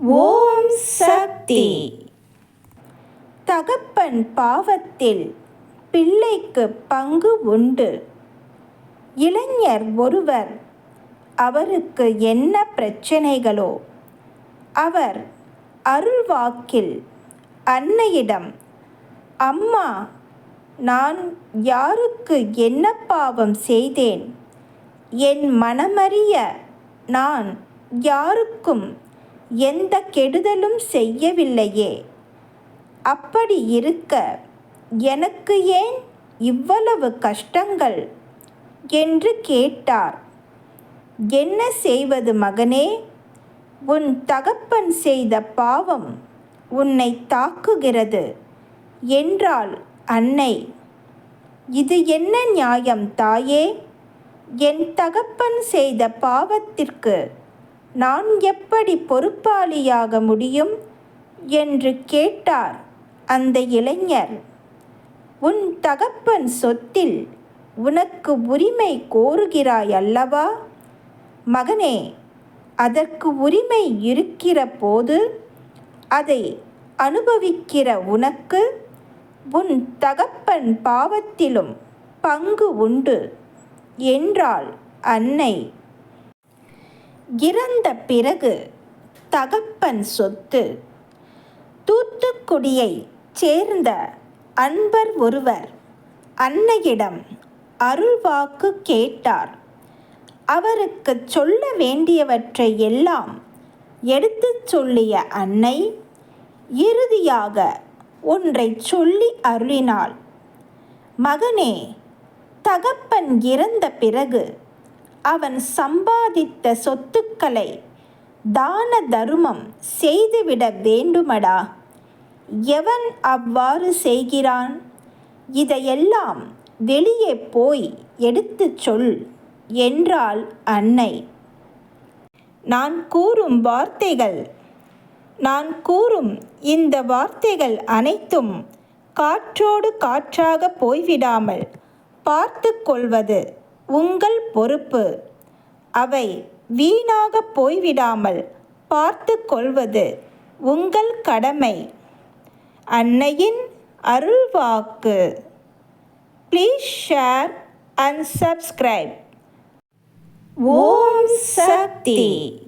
ஓம் சக்தி. தகப்பன் பாவத்தில் பிள்ளைக்கு பங்கு உண்டு. இளைஞர் ஒருவர் அவருக்கு என்ன பிரச்சனைகளோ அவர் அருள்வாக்கில் அன்னையிடம் அம்மா நான் யாருக்கு என்ன பாவம் செய்தேன்? என் மனமறிய நான் யாருக்கும் எந்த கெடுதலும் செய்யவில்லையே. அப்படி இருக்க எனக்கு ஏன் இவ்வளவு கஷ்டங்கள்? என்று கேட்டார். என்ன செய்வது மகனே? உன் தகப்பன் செய்த பாவம் உன்னை தாக்குகிறது என்றாள் அன்னை. இது என்ன நியாயம் தாயே? என் தகப்பன் செய்த பாவத்திற்கு நான் எப்படி பொறுப்பாளியாக முடியும்? என்று கேட்டார் அந்த இளைஞர். உன் தகப்பன் சொத்தில் உனக்கு உரிமை கோருகிறாய் அல்லவா மகனே அதற்கு உரிமை இருக்கிற போது அதை அனுபவிக்கிற உனக்கு உன் தகப்பன் பாவத்திலும் பங்கு உண்டு என்றாள் அன்னை. இறந்த பிறகு தகப்பன் சொத்து. தூத்துக்குடியை சேர்ந்த அன்பர் ஒருவர் அன்னையிடம் அருள்வாக்கு கேட்டார். அவருக்கு சொல்ல வேண்டியவற்றை எல்லாம் எடுத்துச் சொல்லிய அன்னை இறுதியாக ஒன்றை சொல்லி அருளினாள். மகனே தகப்பன் இறந்த பிறகு அவன் சம்பாதித்த சொத்துக்களை தான தருமம் செய்துவிட வேண்டுமடா. எவன் அவ்வாறு செய்கிறான்? இதையெல்லாம் வெளியே போய் எடுத்துச் சொல் என்றாள் அன்னை. நான் கூறும் வார்த்தைகள் நான் கூறும் இந்த வார்த்தைகள் அனைத்தும் காற்றோடு காற்றாக போய்விடாமல் பார்த்து கொள்வது உங்கள் பொறுப்பு. அவை வீணாக போய்விடாமல் பார்த்து கொள்வது உங்கள் கடமை. அன்னையின் அருள்வாக்கு. Please share and subscribe Om Shakti.